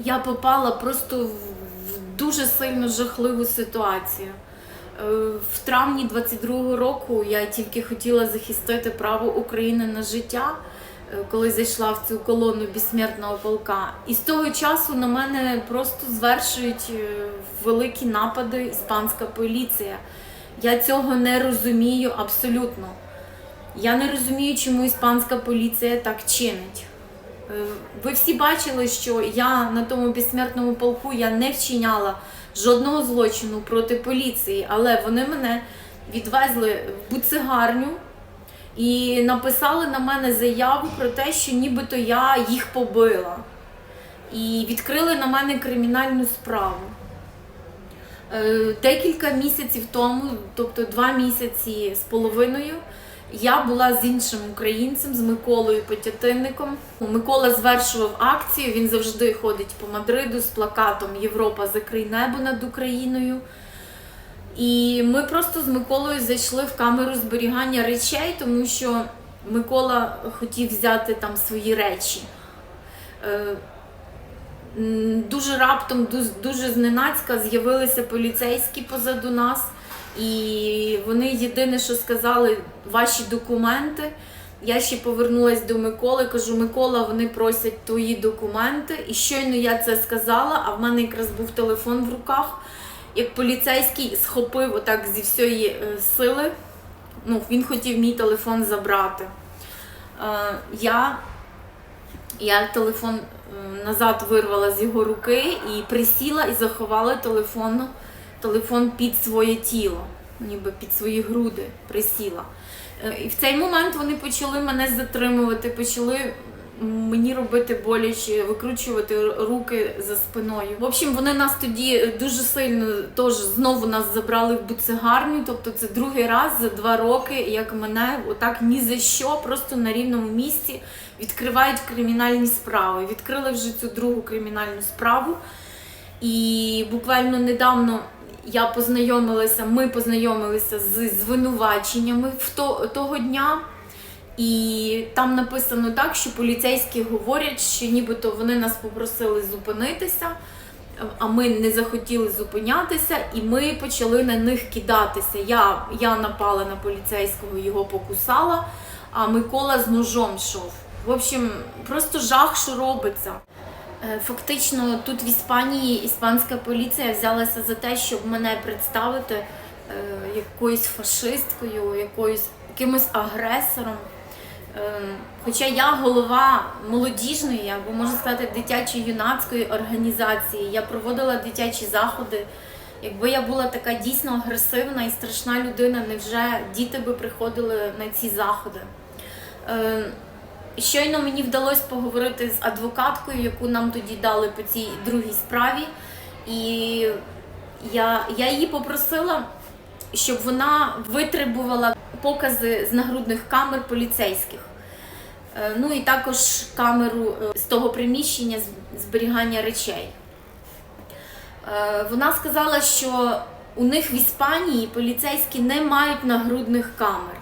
я попала просто в дуже сильно жахливу ситуацію. Е, В травні 22-го року я тільки хотіла захистити право України на життя, е, коли зайшла в цю колону безсмертного полка. І з того часу на мене просто звершують е, великі напади іспанська поліція. Я цього не розумію абсолютно. Я не розумію, чому іспанська поліція так чинить. Е, Ви всі бачили, що я на тому безсмертному полку я не вчиняла жодного злочину проти поліції, але вони мене відвезли в буцигарню і написали на мене заяву про те, що нібито я їх побила. І відкрили на мене кримінальну справу. Е, Декілька місяців тому, тобто два місяці з половиною, я була з іншим українцем, з Миколою Потятинником. Микола звершував акцію. Він завжди ходить по Мадриду з плакатом Європа закрий небо над Україною. І ми просто з Миколою зайшли в камеру зберігання речей, тому що Микола хотів взяти там свої речі. Е, Дуже раптом, дуже, дуже зненацька з'явилися поліцейські позаду нас, і вони єдине, що сказали, ваші документи. Я ще повернулася до Миколи, кажу, Микола, вони просять твої документи. І щойно я це сказала, а в мене якраз був телефон в руках. Як поліцейський схопив отак зі всієї е, сили, ну, він хотів мій телефон забрати. Е, я я телефон назад вирвала з його руки і присіла і заховала телефон, телефон під своє тіло, ніби під свої груди присіла. Е, І в цей момент вони почали мене затримувати, почали мені робити боляче, викручувати руки за спиною. В общем, вони нас тоді дуже сильно теж знову нас забрали в буцегарню. Тобто це другий раз за два роки, як мене отак ні за що, просто на рівному місці відкривають кримінальні справи. Відкрили вже цю другу кримінальну справу. І буквально недавно я познайомилася, ми познайомилися з звинуваченнями в то, того дня. І там написано так, що поліцейські говорять, що нібито вони нас попросили зупинитися, а ми не захотіли зупинятися, і ми почали на них кидатися. Я, я напала на поліцейського, його покусала, а Микола з ножом йшов. В общем, просто жах, що робиться. Е, Фактично, тут в Іспанії іспанська поліція взялася за те, щоб мене представити е, якоюсь фашисткою, якоюсь якимось агресором. Е, Хоча я голова молодіжної, або можна сказати, дитячої юнацької організації, я проводила дитячі заходи. Якби я була така дійсно агресивна і страшна людина, невже діти би приходили на ці заходи? Щойно мені вдалося поговорити з адвокаткою, яку нам тоді дали по цій другій справі. І я, я її попросила, щоб вона витребувала покази з нагрудних камер поліцейських. Е, Ну і також камеру е, з того приміщення зберігання речей. Е, Вона сказала, що у них в Іспанії поліцейські не мають нагрудних камер.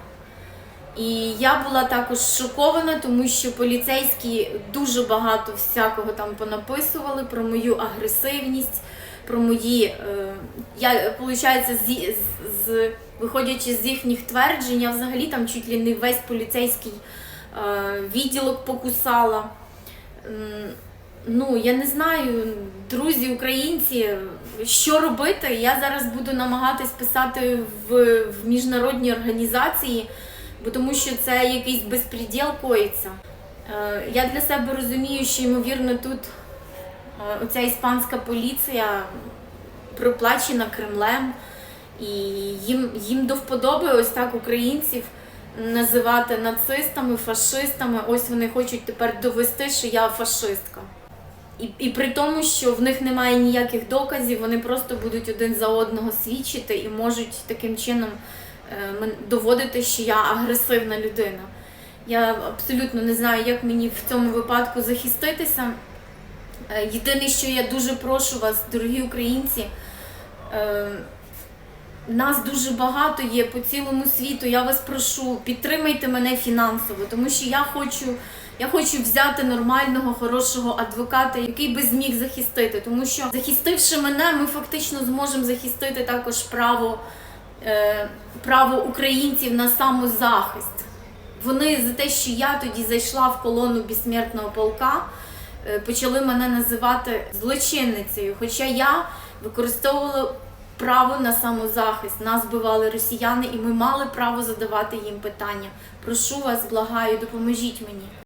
І я була також шокована, тому що поліцейські дуже багато всякого там понаписували про мою агресивність, про мої. Е, я, виходить, з, з, виходячи з їхніх тверджень, я взагалі там чуть ли не весь поліцейський е, відділок покусала. Ну, я не знаю, друзі, українці, що робити. Я зараз буду намагатись писати в, в міжнародні організації, бо тому що це якийсь безпреділ коїться. Е, Я для себе розумію, що ймовірно тут е, оця іспанська поліція проплачена Кремлем, і їм, їм до вподоби ось так українців називати нацистами, фашистами. Ось вони хочуть тепер довести, що я фашистка. І, і при тому, що в них немає ніяких доказів, вони просто будуть один за одного свідчити і можуть таким чином доводити, що я агресивна людина. Я абсолютно не знаю, як мені в цьому випадку захиститися. Е, Єдине, що я дуже прошу вас, дорогі українці, е, нас дуже багато є по цілому світу. Я вас прошу, підтримайте мене фінансово, тому що я хочу Я хочу взяти нормального, хорошого адвоката, який би зміг захистити, тому що захистивши мене, ми фактично зможемо захистити також право, е, право українців на самозахист. Вони за те, що я тоді зайшла в колону безсмертного полка, е, почали мене називати злочинницею. Хоча я використовувала право на самозахист. Нас бивали росіяни, і ми мали право задавати їм питання. Прошу вас, благаю, допоможіть мені.